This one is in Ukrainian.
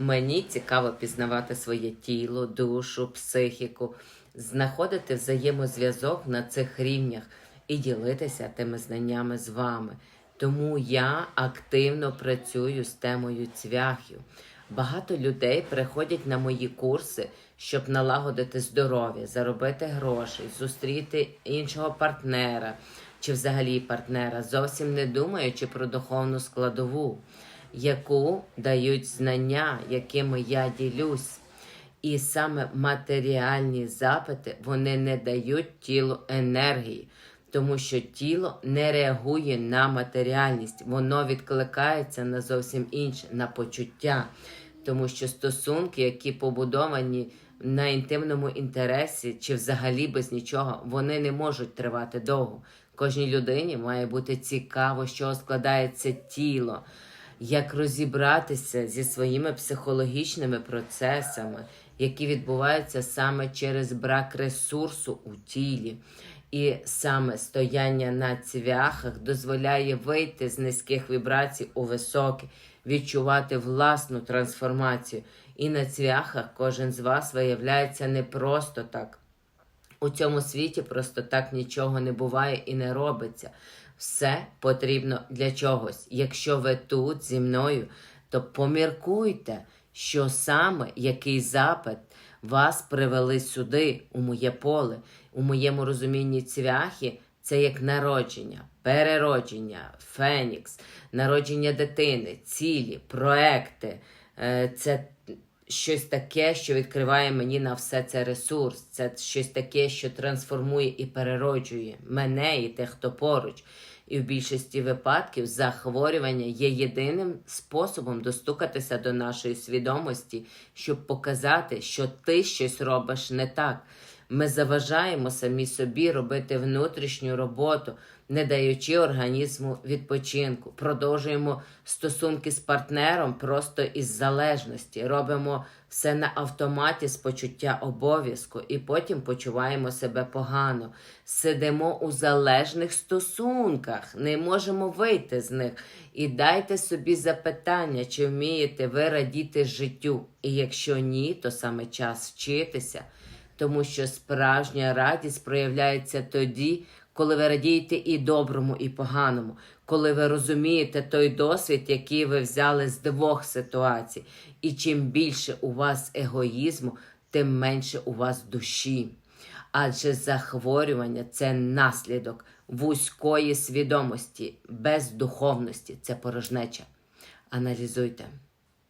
Мені цікаво пізнавати своє тіло, душу, психіку, знаходити взаємозв'язок на цих рівнях і ділитися тими знаннями з вами. Тому я активно працюю з темою цвяхів. Багато людей приходять на мої курси, щоб налагодити здоров'я, заробити гроші, зустріти іншого партнера чи взагалі партнера, зовсім не думаючи про духовну складову, яку дають знання, якими я ділюсь. І саме матеріальні запити вони не дають тілу енергії, тому що тіло не реагує на матеріальність, воно відкликається на зовсім інше, на почуття. Тому що стосунки, які побудовані на інтимному інтересі чи взагалі без нічого, вони не можуть тривати довго. Кожній людині має бути цікаво, чого складається тіло, як розібратися зі своїми психологічними процесами, які відбуваються саме через брак ресурсу у тілі. І саме стояння на цвяхах дозволяє вийти з низьких вібрацій у високі, відчувати власну трансформацію. І на цвяхах кожен з вас виявляється не просто так. У цьому світі просто так нічого не буває і не робиться. Все потрібно для чогось. Якщо ви тут зі мною, то поміркуйте, що саме який запит вас привели сюди, у моє поле. У моєму розумінні цвяхи це як народження, переродження, фенікс, народження дитини, цілі, проекти. Е, Це щось таке, що відкриває мені на все це ресурс. Це щось таке, що трансформує і перероджує мене і тих, хто поруч. І в більшості випадків захворювання є єдиним способом достукатися до нашої свідомості, щоб показати, що ти щось робиш не так. Ми заважаємо самі собі робити внутрішню роботу, не даючи організму відпочинку. Продовжуємо стосунки з партнером просто із залежності. Робимо все на автоматі з почуття обов'язку і потім почуваємо себе погано. Сидимо у залежних стосунках, не можемо вийти з них. І дайте собі запитання, чи вмієте ви радіти життю. І якщо ні, то саме час вчитися тому що справжня радість проявляється тоді, коли ви радієте і доброму, і поганому, коли ви розумієте той досвід, який ви взяли з двох ситуацій. І чим більше у вас егоїзму, тим менше у вас душі. Адже захворювання це наслідок вузької свідомості, без духовності це порожнеча. Аналізуйте.